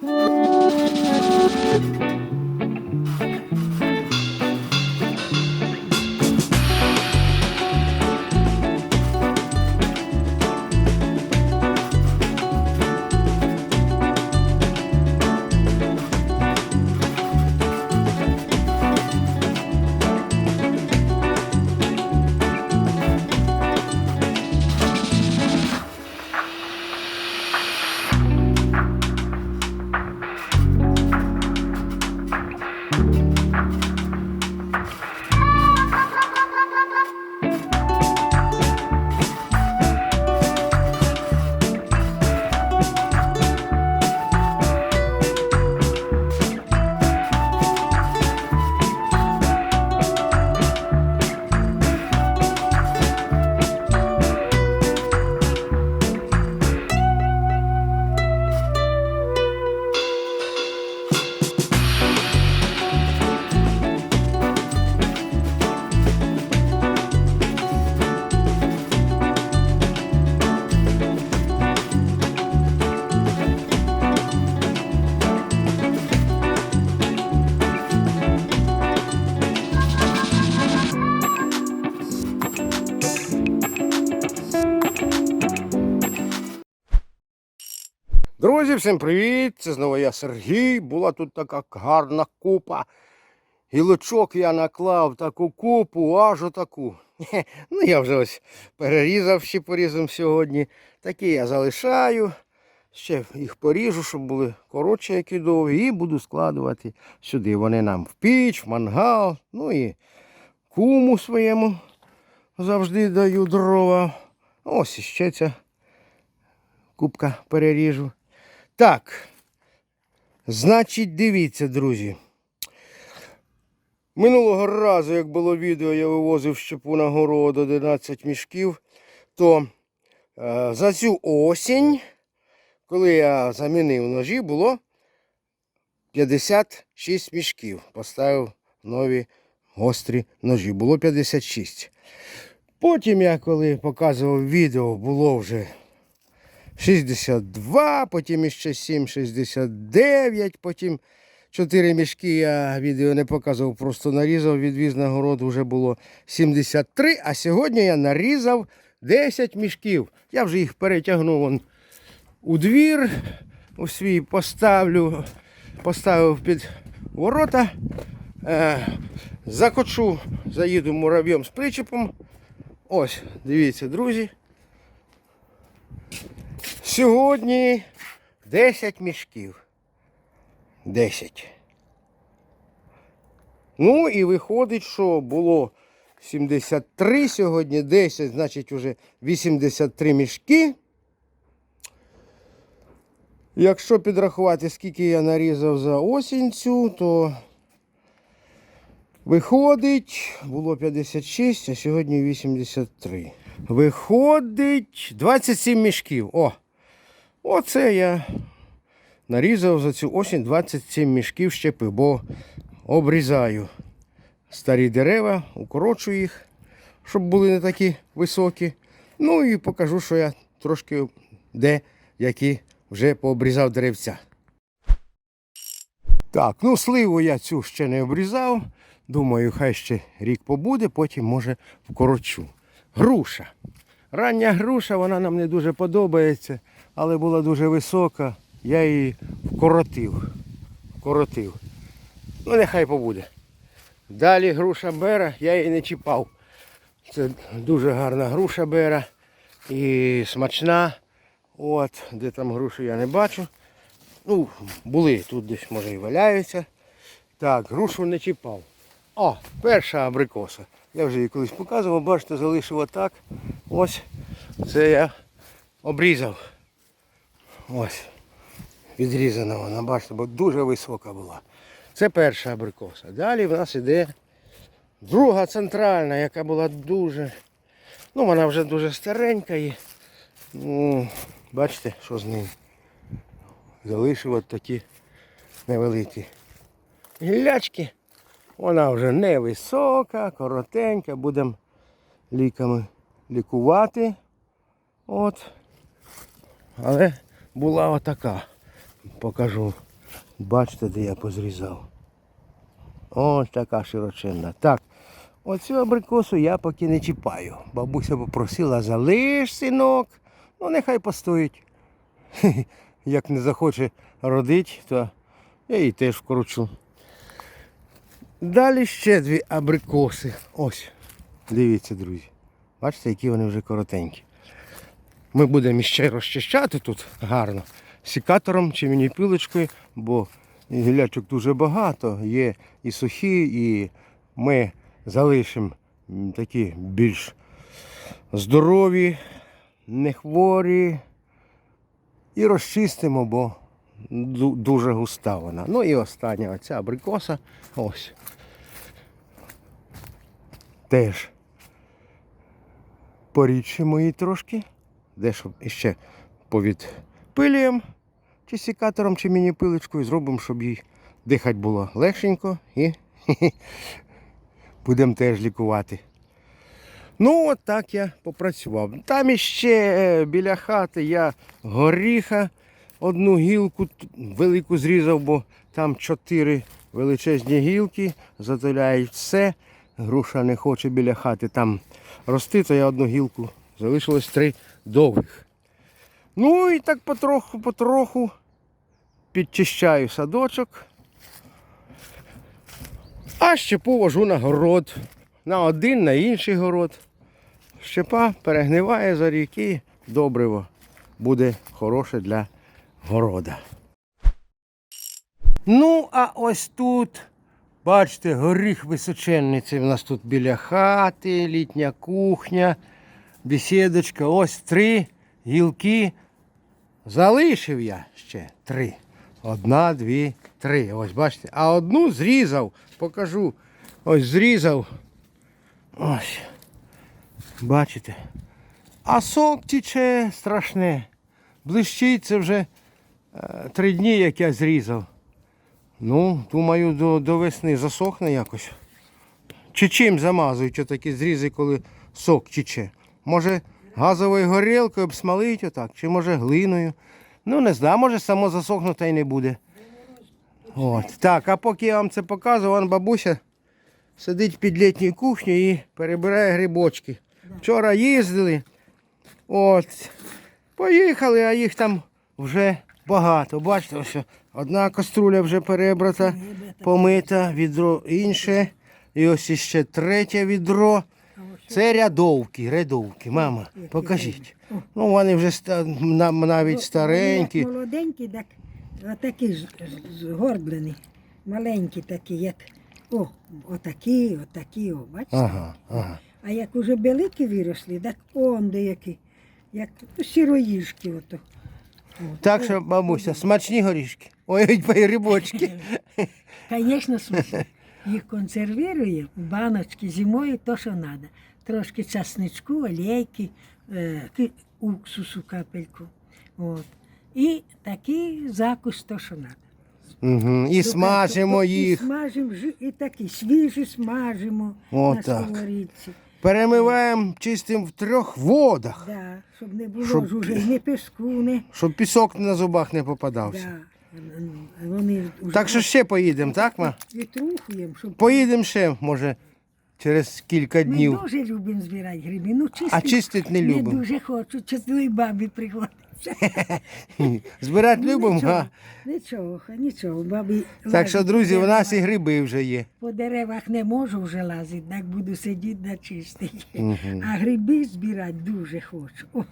Thank you. Друзі, всім привіт! Це знову я Сергій. Була тут така гарна купа. Гілочок я наклав таку купу, аж отаку. Ну, я вже ось перерізав ще порізом сьогодні. Такі я залишаю. Ще їх поріжу, щоб були коротші, які довгі, і буду складувати сюди. Вони нам в піч, в мангал, ну і куму своєму завжди даю дрова. Ось іще ця кубка переріжу. Так. Значить, дивіться, друзі. Минулого разу, як було відео, я вивозив щепу на город 11 мішків, то е, за цю осінь, коли я замінив ножі, було 56 мішків. Поставив нові гострі ножі. Було 56. Потім я, коли показував відео, було вже 62, потім іще 7, 69, потім 4 мішки я відео не показував, просто нарізав, відвіз на город, вже було 73, а сьогодні я нарізав 10 мішків. Я вже їх перетягнув вон у двір, у свій поставлю, поставив під ворота, е, закочу, заїду муравйом з причепом. Ось, дивіться, друзі. Сьогодні 10 мішків. 10. Ну і виходить, що було 73 сьогодні, 10, значить вже 83 мішки. Якщо підрахувати, скільки я нарізав за осінь цю, то виходить, було 56, а сьогодні 83. Виходить 27 мішків. О! Оце я нарізав за цю осінь 27 мішків щепи, бо обрізаю старі дерева, укорочую їх, щоб були не такі високі. Ну і покажу, що я трошки де які вже пообрізав деревця. Так, ну сливу я цю ще не обрізав. Думаю, хай ще рік побуде, потім може вкорочу. Груша. Рання груша, вона нам не дуже подобається, але була дуже висока. Я її вкоротив. Вкоротив. Ну, нехай побуде. Далі груша бера, я її не чіпав. Це дуже гарна груша бера і смачна. От, де там груші я не бачу. Ну, були, тут десь може і валяються. Так, грушу не чіпав. О, перша абрикоса. Я вже її колись показував, бачите, залишив отак. Ось це я обрізав. Ось. Відрізана вона, бачите, бо дуже висока була. Це перша абрикоса. Далі в нас іде друга центральна, яка була дуже. Ну, вона вже дуже старенька і. Ну, бачите, що з ним. Залишив от такі невеликі гіллячки. Вона вже невисока, коротенька, будемо ліками лікувати. От. Але була отака. Покажу Бачите, де я позрізав. Ось така широченна. Так, оцю абрикосу я поки не чіпаю. Бабуся попросила, залиш, синок. Ну, нехай постоїть. Як не захоче родити, то я її теж вкручу. Далі ще дві абрикоси. Ось. Дивіться, друзі. Бачите, які вони вже коротенькі. Ми будемо ще розчищати тут гарно сікатором чи міні-пилочкою, бо гілячок дуже багато, є і сухі, і ми залишимо такі більш здорові, не хворі. І розчистимо, бо дуже густа вона. Ну і остання оця абрикоса. Ось. Теж порідшимо її трошки. Дещо ще повідпилюємо чи сікатором, чи міні-пилочкою, зробимо, щоб їй дихати було легшенько і будемо теж лікувати. Ну, от так я попрацював. Там іще е, біля хати я горіха одну гілку велику зрізав, бо там чотири величезні гілки, затуляють все. Груша не хоче біля хати там рости, то я одну гілку. Залишилось три довгих. Ну і так потроху, потроху підчищаю садочок. А щепу вожу на город. На один, на інший город. Щепа перегниває за ріки, добриво буде хороше для города. Ну, а ось тут, бачите, горіх височенний. Це в нас тут біля хати, літня кухня, бесідочка. Ось три гілки. Залишив я ще три. Одна, дві, три. Ось бачите. А одну зрізав, покажу. Ось зрізав. Ось. Бачите. А сок тіче страшне. Блищить це вже е, три дні, як я зрізав. Ну, думаю, до, до весни засохне якось. Чи чим замазують отакі зрізи, коли сок тіче? Може газовою горілкою обсмалить отак, чи може глиною. Ну, не знаю, може само засохнути і не буде. От. Так, а поки я вам це показую, вон бабуся сидить під літньою кухнею і перебирає грибочки. Вчора їздили. От. Поїхали, а їх там вже багато. Бачите, ось одна каструля вже перебрата, помита, відро інше. І ось іще третє відро. Це рядовки, рядовки, мама, покажіть. Ну, вони вже ста- навіть старенькі. Як молоденькі, так отакі ж- згорблені, маленькі такі, як о, отакі, отакі, о, бачите? Ага, ага. А як уже великі виросли, так он деякі, як ну, сіроїжки ото. От. Так що, бабуся, смачні горішки. Ой, ой, грибочки. Звісно, смачно. Їх консервуємо в баночки зимою, то, що треба. Трошки часничку, олійки, е, уксусу капельку. От. І такий закус, то, що треба. Угу. І смажимо І їх, смажимо, жи- і такі свіжі смажимо О, на так. сковорідці. перемиваємо чистим в трьох водах, Да, щоб не було Щоб- ж уже ні піску, ні. щоб пісок на зубах не попадався. Да. Вони вже Так що ще поїдемо, так, ма? відрухуємо, щоб Поїдемо ще, може, через кілька днів. Ми дуже любимо збирати гриби. Ну, чистить, А чистить не Не любимо. дуже хочу, чи бабі приходиться. Збирати Ну, любимо, нічого, а? Нічого, нічого. Бабі Так що, лазить друзі, у нас і гриби вже є. По деревах не можу вже лазити, так буду сидіти на чистий. Мгм. А гриби збирати дуже хочу. О,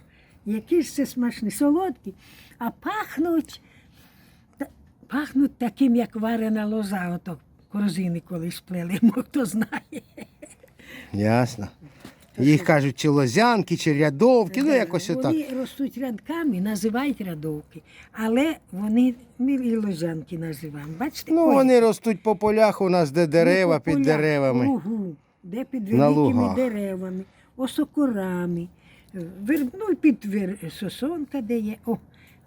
які ж це смачні, солодкі, а пахнуть, та- пахнуть таким, як варена лоза, ото корзини колись плели, мо хто знає. Ясно. Їх кажуть, чи лозянки, чи рядовки, ну Да, якось отак. Вони ростуть рядками, називають рядовки, але вони ми і лозянки називаємо. Бачите, Ну, вони ростуть по полях у нас, де дерева по під деревами. Лугу, де під На великими лугах. деревами, осокорами, вер, ну, і під вер, сосонка, де є. О,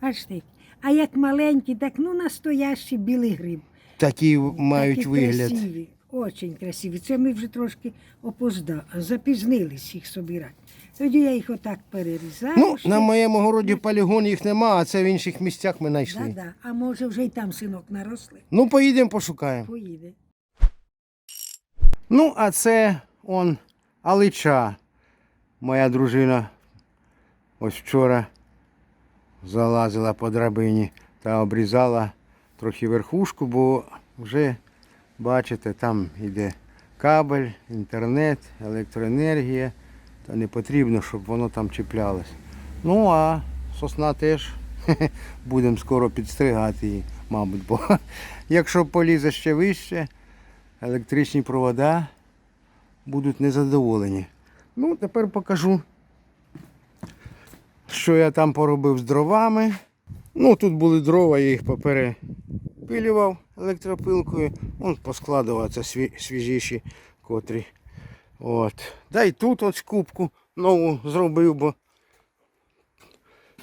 бачите. А як маленькі, так ну настоящий білий гриб. Такі мають Такі вигляд. красиві. Очень красиві. Це ми вже трошки опозда, запізнились їх собирати. Тоді я їх отак перерізаю. Ну, ще. на моєму городі полігон їх нема, а це в інших місцях ми да, знайшли. да. А може вже й там синок наросли. Ну, поїдемо пошукаємо. Поїде. Ну, а це он Алича. Моя дружина ось вчора залазила по драбині та обрізала трохи верхушку, бо вже, бачите, там йде кабель, інтернет, електроенергія. Та не потрібно, щоб воно там чіплялось. Ну, а сосна теж будемо скоро підстригати її, мабуть, бо якщо полізе ще вище, електричні провода будуть незадоволені. Ну, тепер покажу, що я там поробив з дровами. Ну, тут були дрова, я їх поперепилював електропилкою. Вон поскладував сві- свіжіші котрі. От. Да й тут ось кубку нову зробив, бо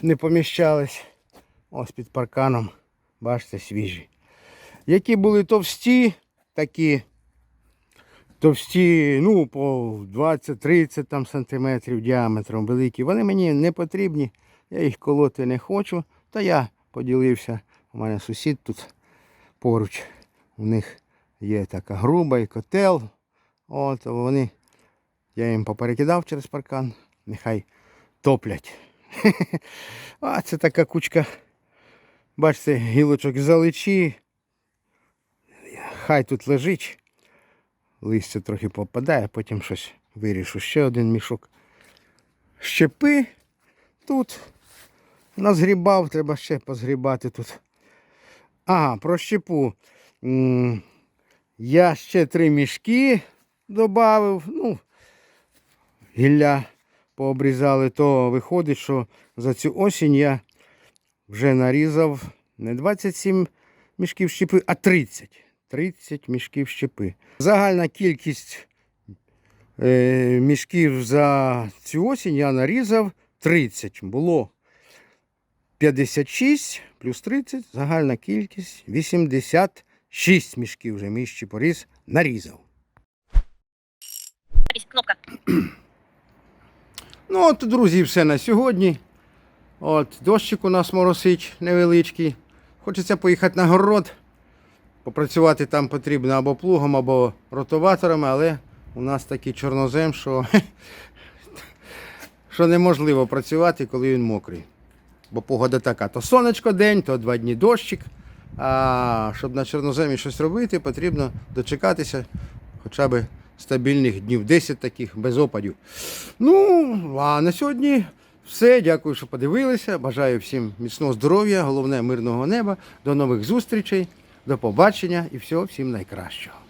не поміщались. Ось під парканом. Бачите, свіжі. Які були товсті, такі товсті, ну, по 20-30 там сантиметрів діаметром великі. Вони мені не потрібні, я їх колоти не хочу. Та я поділився. У мене сусід тут поруч. У них є така груба і котел. От вони, я їм поперекидав через паркан, нехай топлять. А це така кучка, бачите, гілочок заличі. Хай тут лежить листя трохи попадає, потім щось вирішу. Ще один мішок щепи тут назгрібав, треба ще позгрібати тут. Ага, про щепу. Я ще три мішки додав. Ну, гілля пообрізали, то виходить, що за цю осінь я вже нарізав не 27 мішків щепи, а 30. 30 мішків щепи. Загальна кількість е, мішків за цю осінь я нарізав 30. Було 56 плюс 30, загальна кількість 86 мішків вже мій щепоріз нарізав. Кнопка. Ну от, друзі, все на сьогодні. От, дощик у нас моросить невеличкий. Хочеться поїхати на город. Попрацювати там потрібно або плугом, або ротоваторами, але у нас такий чорнозем, що, що неможливо працювати, коли він мокрий. Бо погода така: то сонечко день, то два дні дощик. А щоб на чорноземі щось робити, потрібно дочекатися хоча б стабільних днів, 10 таких без опадів. Ну, а на сьогодні все. Дякую, що подивилися. Бажаю всім міцного здоров'я, головне мирного неба. До нових зустрічей, до побачення і всього всім найкращого.